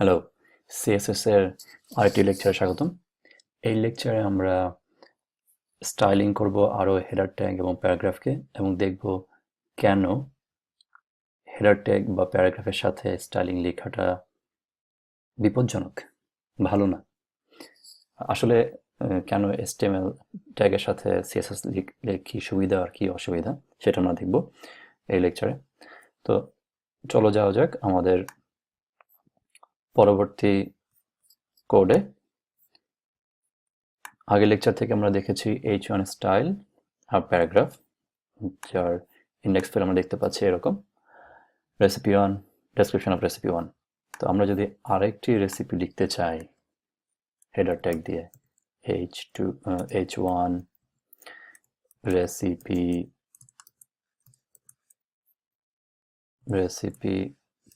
Hello CSS এর আরেকটি লেকচারে স্বাগতম। এই লেকচারে আমরা স্টাইলিং করব আরও হেডার ট্যাগ এবং প্যারাগ্রাফকে এবং দেখব কেন হেডার ট্যাগ বা প্যারাগ্রাফের সাথে স্টাইলিং লেখাটা বিপজ্জনক, ভালো না। আসলে কেন এসটিএমএল ট্যাগের সাথে সিএসএস লিখলে কি সুবিধা আর কি অসুবিধা সেটা আমরা দেখব এই লেকচারে তো চলো যাওয়া যাক আমাদের পরবর্তী কোডে আগের লেকচার থেকে আমরা দেখেছি এইচ ওয়ান স্টাইল আর প্যারাগ্রাফ যার ইন্ডেক্স ফেল আমরা দেখতে পাচ্ছি এরকম। Recipe one description of recipe one তো আমরা যদি আরেকটি রেসিপি লিখতে চাই হেডার ট্যাগ দিয়ে H two H one recipe recipe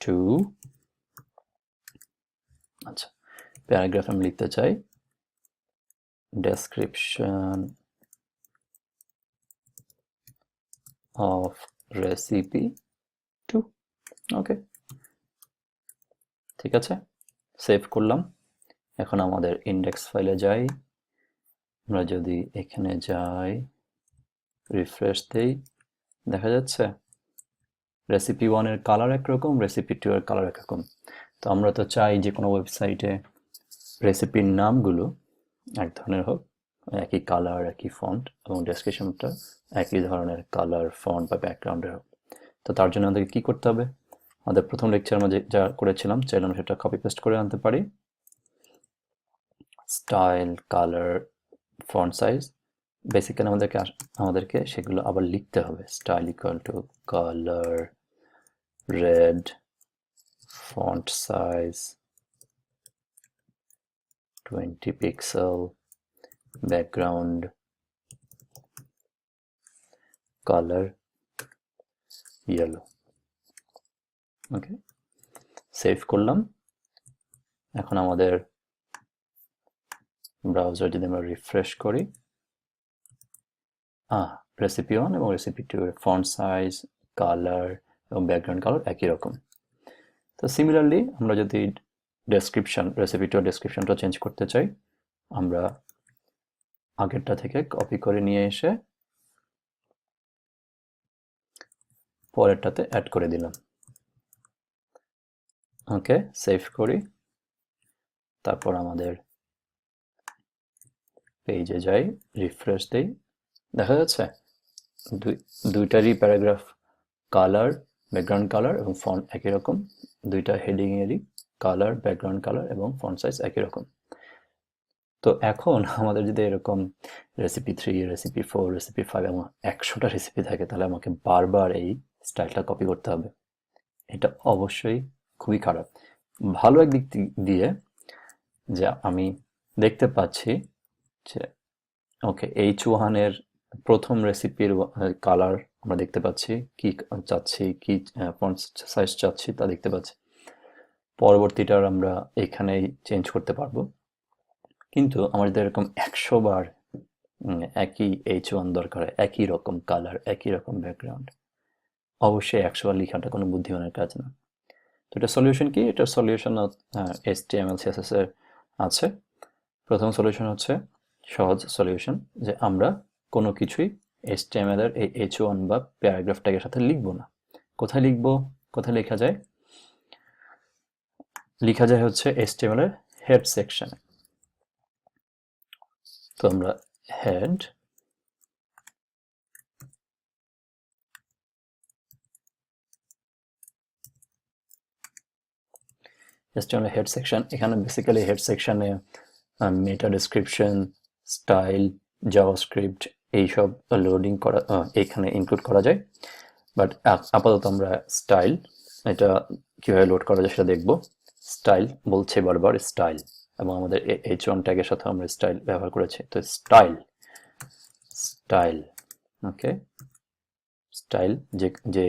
two আচ্ছা প্যারাগ্রাফ আমি লিখতে চাই description of recipe two okay ঠিক আছে সেভ করলাম, এখন আমাদের ইন্ডেক্স ফাইলে যাই, আমরা যদি এখানে যাই রিফ্রেশ দেই, দেখা যাচ্ছে রেসিপি ওয়ানের কালার একরকম রেসিপি টু এর কালার একরকম তো আমরা তো চাই যে কোনো ওয়েবসাইটে রেসিপির নামগুলো এক ধরনের হোক, একই কালার একই ফন্ট এবং ডেসক্রিপশনটা একই ধরনের কালার ফন্ট বা ব্যাকগ্রাউন্ডের হোক। তো তার জন্য আমাদেরকে কী করতে হবে? আমাদের প্রথম লেকচার মধ্যে যা করেছিলাম চাইলে আমরা সেটা কপি পেস্ট করে আনতে পারি। Style colour font size basically আমাদেরকে আমাদেরকে সেগুলো আবার লিখতে হবে। Style equal to colour red font size 20 pixel, background, color, yellow. Okay save করলাম। এখন আমাদের ব্রাউজার যদি আমরা রিফ্রেশ করি, আহ রেসিপি ওয়ান এবং recipe two font size colour এবং ব্যাকগ্রাউন্ড কালার একই রকম। তো সিমিলারলি আমরা যদি ডেসক্রিপশন রেসিপিটার ডেসক্রিপশনটা চেঞ্জ করতে চাই, আমরা আগেরটা থেকে কপি করে নিয়ে এসে পরেরটাতে অ্যাড করে দিলাম। ওকে সেভ করি। তারপর আমাদের পেজে যাই রিফ্রেশ দেই। দেখা যাচ্ছে, দুই, দুইটারই প্যারাগ্রাফ কালার ব্যাকগ্রাউন্ড কালার এবং ফন্ট একই রকম। দুইটা হেডিং এরই কালার ব্যাকগ্রাউন্ড কালার এবং ফন্ট সাইজ একই রকম। তো এখন আমাদের যদি এরকম recipe three recipe four recipe five এবং একশোটা রেসিপি থাকে, তাহলে আমাকে বারবার এই স্টাইলটা কপি করতে হবে। এটা অবশ্যই খুবই খারাপ। ভালো একদিক দিয়ে যে আমি দেখতে পাচ্ছি যে ওকে এইচ ওয়ানের প্রথম রেসিপির কালার আমরা দেখতে পাচ্ছি কি চাচ্ছি, কি ফন্ট সাইজ চাচ্ছি তা দেখতে পাচ্ছি। পরবর্তীটার আমরা এখানেই চেঞ্জ করতে পারব। কিন্তু যদি এরকম একশো বার একই এইচ ওয়ান দরকার, একই রকম কালার একই রকম ব্যাকগ্রাউন্ড অবশ্যই একশো বার লেখাটা কোনো বুদ্ধিমানের কাজ না। তো এটা সলিউশন কি? এটা solution H T M L CSS এর আছে। প্রথম সলিউশন হচ্ছে সহজ সলিউশন যে আমরা কোনো কিছুই টি এর এই এইচ ওয়ান বা প্যারাগ্রাফ ট্যাগের সাথে লিখব না। কোথায় লিখব? কোথায় লেখা যায়? লেখা যায় হচ্ছে টি এর হেড সেকশনে তো আমরা হেড HTML হেড সেকশন এখানে বেসিক্যালি হেড সেকশনে মেটা ডেসক্রিপশন স্টাইল জাভাস্ক্রিপ্ট এইসব লোডিং করা এখানে ইনক্লুড করা যায়। বাট আপাতত আমরা স্টাইল এটা কীভাবে লোড করা যায় সেটা দেখব। স্টাইল বলছে বারবার স্টাইল এবং আমাদের এইচ ওয়ান ট্যাগের সাথে আমরা স্টাইল ব্যবহার করেছি। তো স্টাইল স্টাইল ওকে স্টাইল যে যে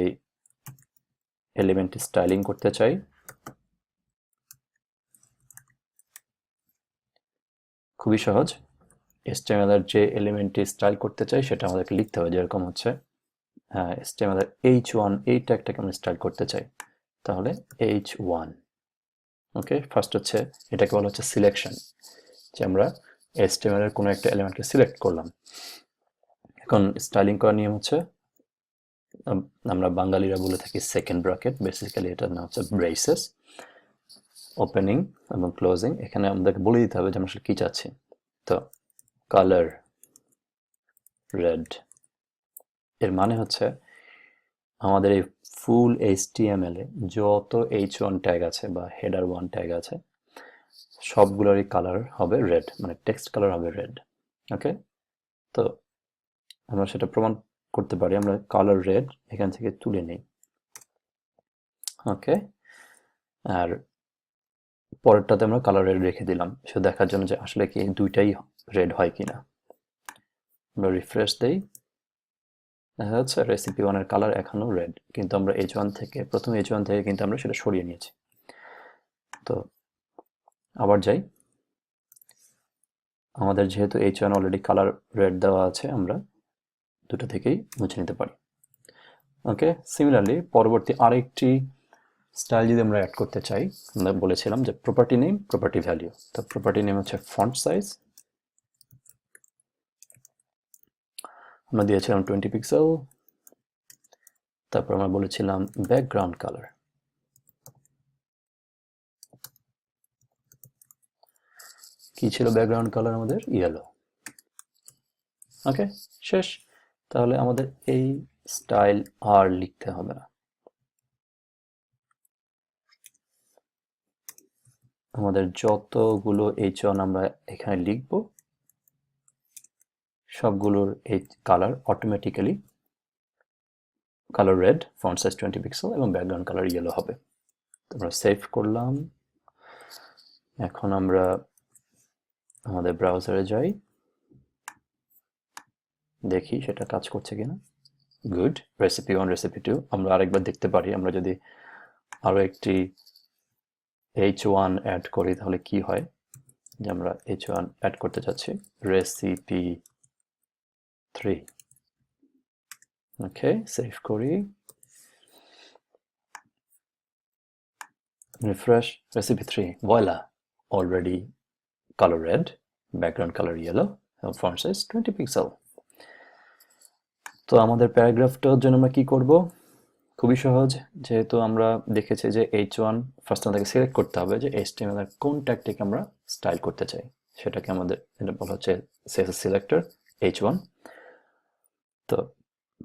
এলিমেন্ট স্টাইলিং করতে চাই, খুবই সহজ। এর যে এলিমেন্টটি স্টাইল করতে চাই, সেটা আমাদেরকে লিখতে হবে, যেরকম হচ্ছে এর এইচ ওয়ান এই ট্যাগটাকে আমরা স্টাইল করতে চাই? তাহলে এইচ ওয়ান ওকে ফার্স্ট হচ্ছে, এটাকে বলা হচ্ছে সিলেকশন যে আমরা এর কোনো একটা এলিমেন্টকে সিলেক্ট করলাম। এখন স্টাইলিং করার নিয়ম হচ্ছে আমরা বাঙালিরা বলে থাকি সেকেন্ড ব্র্যাকেট বেসিক্যালি এটার নাম হচ্ছে ব্রেসেস ওপেনিং এবং ক্লোজিং এখানে আমাদেরকে বলে দিতে হবে যে আমরা আসলে কি চাচ্ছি। তো কালার রেড এর মানে হচ্ছে আমাদের এই ফুল এইচটিএমএল এ যত এইচ ওয়ান ট্যাগ আছে বা হেডার ওয়ান ট্যাগ আছে, সবগুলোরই কালার হবে রেড মানে টেক্সট কালার হবে রেড ওকে তো আমরা সেটা প্রমাণ করতে পারি, আমরা কালার রেড এখান থেকে তুলে নিই ওকে আর পরেরটাতে আমরা কালার রেড রেখে দিলাম। শুধু দেখার জন্য যে আসলে কি দুইটাই রেড হয় কিনা। আমরা রিফ্রেশ দেই। দেখা যাচ্ছে রেসিপি ওয়ানের কালার এখনও রেড কিন্তু আমরা এইচ ওয়ান থেকে, প্রথম এইচ ওয়ান থেকে কিন্তু আমরা সেটা সরিয়ে নিয়েছি। তো আবার যাই। আমাদের যেহেতু H one already colour red দেওয়া আছে, আমরা দুটো থেকেই মুছে নিতে পারি। ওকে সিমিলারলি পরবর্তী আরেকটি স্টাইল যদি আমরা অ্যাড করতে চাই, আমরা বলেছিলাম যে প্রপার্টি নেম প্রপার্টি ভ্যালিউ তো প্রপার্টি নেম হচ্ছে ফন্ট সাইজ আমরা দিয়েছিলাম টোয়েন্টি পিক্সেল তারপর আমরা বলেছিলাম ব্যাকগ্রাউন্ড কালার কি ছিল ব্যাকগ্রাউন্ড কালার আমাদের? ইয়েলো ওকে শেষ। তাহলে আমাদের এই স্টাইল আর লিখতে হবে না। আমাদের যতগুলো এইচ ওয়ান আমরা এখানে লিখব, সবগুলোর এই colour automatically colour red font size twenty pixel এবং ব্যাকগ্রাউন্ড কালার ইয়েলো হবে। আমরা সেভ করলাম। এখন আমরা আমাদের ব্রাউজারে যাই। দেখি সেটা কাজ করছে কিনা। Good recipe one recipe two আমরা আরেকবার দেখতে পারি। আমরা যদি আরও একটি এইচ ওয়ান অ্যাড করি, তাহলে কি হয়? যে আমরা এইচ ওয়ান অ্যাড করতে চাচ্ছি রেসিপি থ্রি ওকে সেভ করি। Refresh, recipe 3 voila, already color red, background color yellow এবং font size 20 pixel তো আমাদের প্যারাগ্রাফটার জন্য আমরা কি করব? খুবই সহজ, যেহেতু আমরা দেখেছি যে এইচ ওয়ান ফার্স্ট আমাদেরকে সিলেক্ট করতে হবে যে এইচটিএমএল এর কোন ট্যাগটিকে আমরা স্টাইল করতে চাই। সেটাকে আমাদের এটা বলা হচ্ছে সেস সিলেক্টর এইচ ওয়ান তো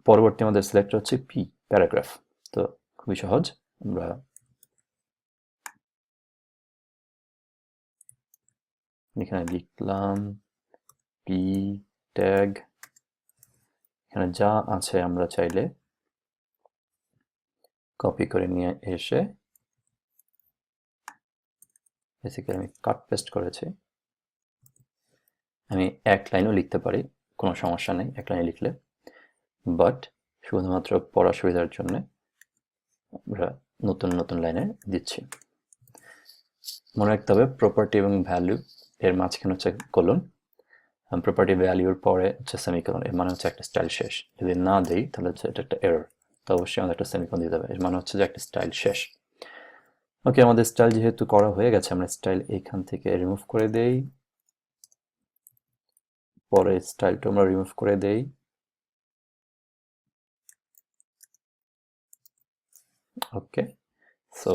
পরবর্তী আমাদের সিলেক্টর হচ্ছে পি প্যারাগ্রাফ তো খুবই সহজ, আমরা এখানে লিখলাম পি ট্যাগ এখানে যা আছে আমরা চাইলে কপি করে নিয়ে এসে বেসিক্যালি আমি কাট পেস্ট করেছি। আমি এক লাইনও লিখতে পারি, কোনো সমস্যা নেই, এক লাইনে লিখলে। বাট শুধুমাত্র পড়া সুবিধার জন্য আমরা নতুন নতুন লাইনে দিচ্ছি। মনে রাখতে হবে প্রপার্টি এবং ভ্যালু এর মাঝখানে হচ্ছে কলন প্রপার্টি ভ্যালিউর পরে হচ্ছে সেমিকলন এর মানে হচ্ছে একটা স্টাইল শেষ। যদি না দিই, তাহলে হচ্ছে এটা একটা এরর তো অবশ্যই আমাদের একটা সেমিকলন দিতে হবে। এর মানে হচ্ছে যে একটা স্টাইল শেষ। ওকে আমাদের স্টাইল যেহেতু করা হয়ে গেছে, আমরা স্টাইল এইখান থেকে রিমুভ করে দেই। পরে স্টাইলটা আমরা রিমুভ করে দেই। ওকে সো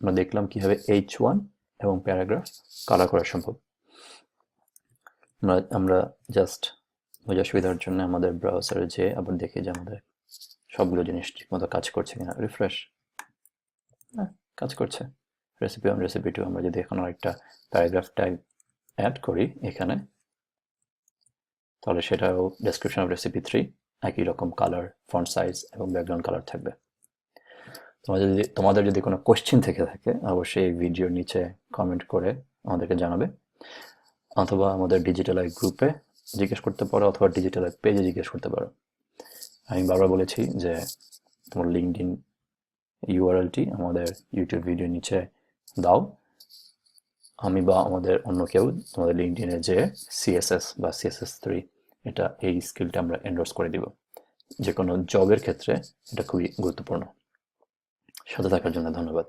আমরা দেখলাম কীভাবে এইচ ওয়ান এবং প্যারাগ্রাফ কালার করা সম্ভব। আমরা আমরা জাস্ট বোঝার সুবিধার জন্য আমাদের ব্রাউজারে যে আবার দেখি যে আমাদের সবগুলো জিনিস ঠিকমতো কাজ করছে কিনা। রিফ্রেশ হ্যাঁ। কাজ করছে। রেসিপি ওয়ান রেসিপি টু আমরা যদি এখন আরেকটা প্যারাগ্রাফ ট্যাগ অ্যাড করি এখানে তাহলে সেটাও ডেসক্রিপশন অফ রেসিপি থ্রি একই রকম কালার ফন্ট সাইজ এবং ব্যাকগ্রাউন্ড কালার থাকবে। তোমাদের যদি তোমাদের যদি কোনো কোশ্চেন থেকে থাকে অবশ্যই এই ভিডিওর নিচে কমেন্ট করে আমাদেরকে জানাবে। অথবা আমাদের ডিজিটালাই গ্রুপে জিজ্ঞেস করতে পারো অথবা ডিজিটালাই পেজে জিজ্ঞেস করতে পারো। আমি বারবার বলেছি যে তোমার লিঙ্কড ইন ইউআরএলটি আমাদের ইউটিউব ভিডিও নিচে দাও। আমি বা আমাদের অন্য কেউ তোমাদের লিঙ্কড ইনে যে সিএসএস বা সিএসএস থ্রি এটা এই স্কিলটা আমরা এন্ডোর্স করে দিব। যে কোনো জবের ক্ষেত্রে এটা খুবই গুরুত্বপূর্ণ। সাথে থাকার জন্য ধন্যবাদ।